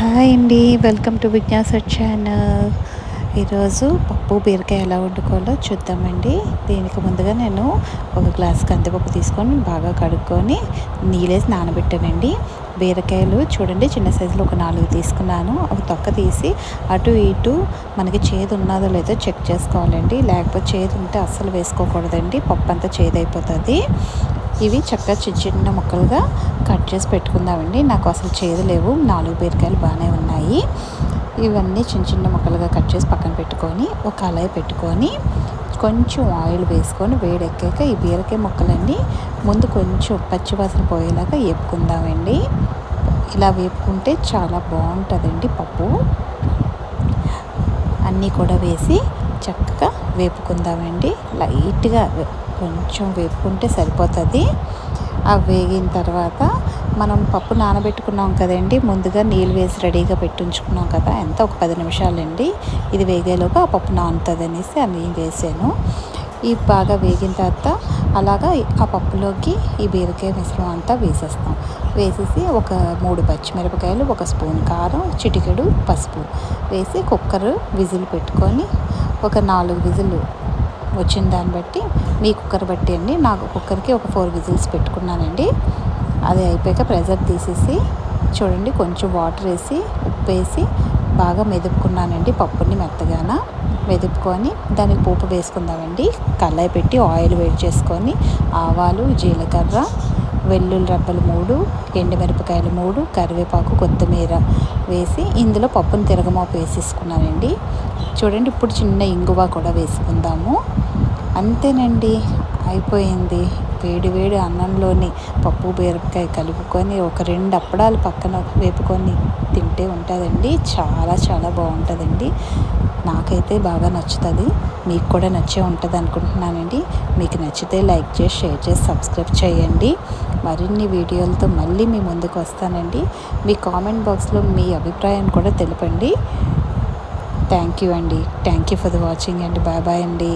Hi అండి. Welcome to Vignasa channel. ఈరోజు పప్పు బీరకాయ ఎలా వండుకోవాలో చూద్దామండి. దీనికి ముందుగా నేను ఒక గ్లాస్ కందిపప్పు తీసుకొని బాగా కడుక్కొని నీళ్ళేసి నానబెట్టానండి. బీరకాయలు చూడండి చిన్న సైజులో ఒక నాలుగు తీసుకున్నాను. అవి తొక్క తీసి అటు ఇటు మనకి చేదు ఉన్నదో లేదో చెక్ చేసుకోవాలండి. లేకపోతే చేదు ఉంటే అస్సలు వేసుకోకూడదండి. పప్పు అంతా చేదైపోతుంది. ఇవి చక్కగా చిన్న చిన్న ముక్కలుగా కట్ చేసి పెట్టుకుందామండి. నాకు అసలు చేదు లేవు. నాలుగు బీరకాయలు బాగానే ఉన్నాయి. ఇవన్నీ చిన్న చిన్న ముక్కలుగా కట్ చేసి పక్కన పెట్టుకొని ఒక కళాయి పెట్టుకొని కొంచెం ఆయిల్ వేసుకొని వేడెక్కాక ఈ బీరకాయ ముక్కలన్నీ ముందు కొంచెం పచ్చివాసన పోయేలాగా వేపుకుందామండి. ఇలా వేపుకుంటే చాలా బాగుంటుందండి పప్పు. అన్నీ కూడా వేసి చక్కగా వేపుకుందామండి. లైట్గా కొంచెం వేపుకుంటే సరిపోతుంది. ఆ వేగిన తర్వాత మనం పప్పు నానబెట్టుకున్నాం కదండి ముందుగా నీళ్ళు వేసి రెడీగా పెట్టించుకున్నాం కదా ఎంత? ఒక పది నిమిషాలండి. ఇది వేగేలోపు ఆ పప్పు నానుతుంది అనేసి అన్నీ వేసాను. ఈ బాగా వేగిన తర్వాత అలాగా ఆ పప్పులోకి ఈ బీరకాయ మిశ్రమం అంతా వేసేస్తాం. వేసేసి ఒక మూడు పచ్చిమిరపకాయలు ఒక స్పూన్ కారం చిటికెడు పసుపు వేసి కుక్కర్ విజిల్ పెట్టుకొని ఒక నాలుగు విజిల్ వచ్చిన దాన్ని బట్టి మీ కుక్కర్ బట్టి అండి. నాకు కుక్కర్కి ఒక ఫోర్ విజిల్స్ పెట్టుకున్నానండి. అది అయిపోయాక ప్రెజర్ తీసేసి చూడండి కొంచెం వాటర్ వేసి ఉప్పు వేసి బాగా మెదుపుకున్నానండి పప్పుని మెత్తగాన. మెదుపుకొని దానికి పోపు వేసుకుందామండి. కళాయి పెట్టి ఆయిల్ వేడి చేసుకొని ఆవాలు జీలకర్ర వెల్లుల్లి రబ్బలు మూడు ఎండుమిరపకాయలు మూడు కరివేపాకు కొత్తిమీర వేసి ఇందులో పప్పును తిరగమాపు వేసేసుకున్నానండి. చూడండి ఇప్పుడు చిన్న ఇంగువ కూడా వేసుకుందాము. అంతేనండి అయిపోయింది. వేడి వేడి అన్నంలోని పప్పు బీరకాయ కలుపుకొని ఒక రెండు అప్పడాలు పక్కన వేపుకొని తింటే ఉంటుందండి. చాలా చాలా బాగుంటుందండి. నాకైతే బాగా నచ్చుతుంది. మీకు కూడా నచ్చే ఉంటుంది అనుకుంటున్నానండి. మీకు నచ్చితే లైక్ చేసి షేర్ చేసి సబ్స్క్రైబ్ చేయండి. మరిన్ని వీడియోలతో మళ్ళీ మీ ముందుకు వస్తానండి. మీ కామెంట్ బాక్స్లో మీ అభిప్రాయం కూడా తెలపండి. థ్యాంక్ యూ అండి. Thank you for the watching అండి బాయ్ బాయ్ అండి.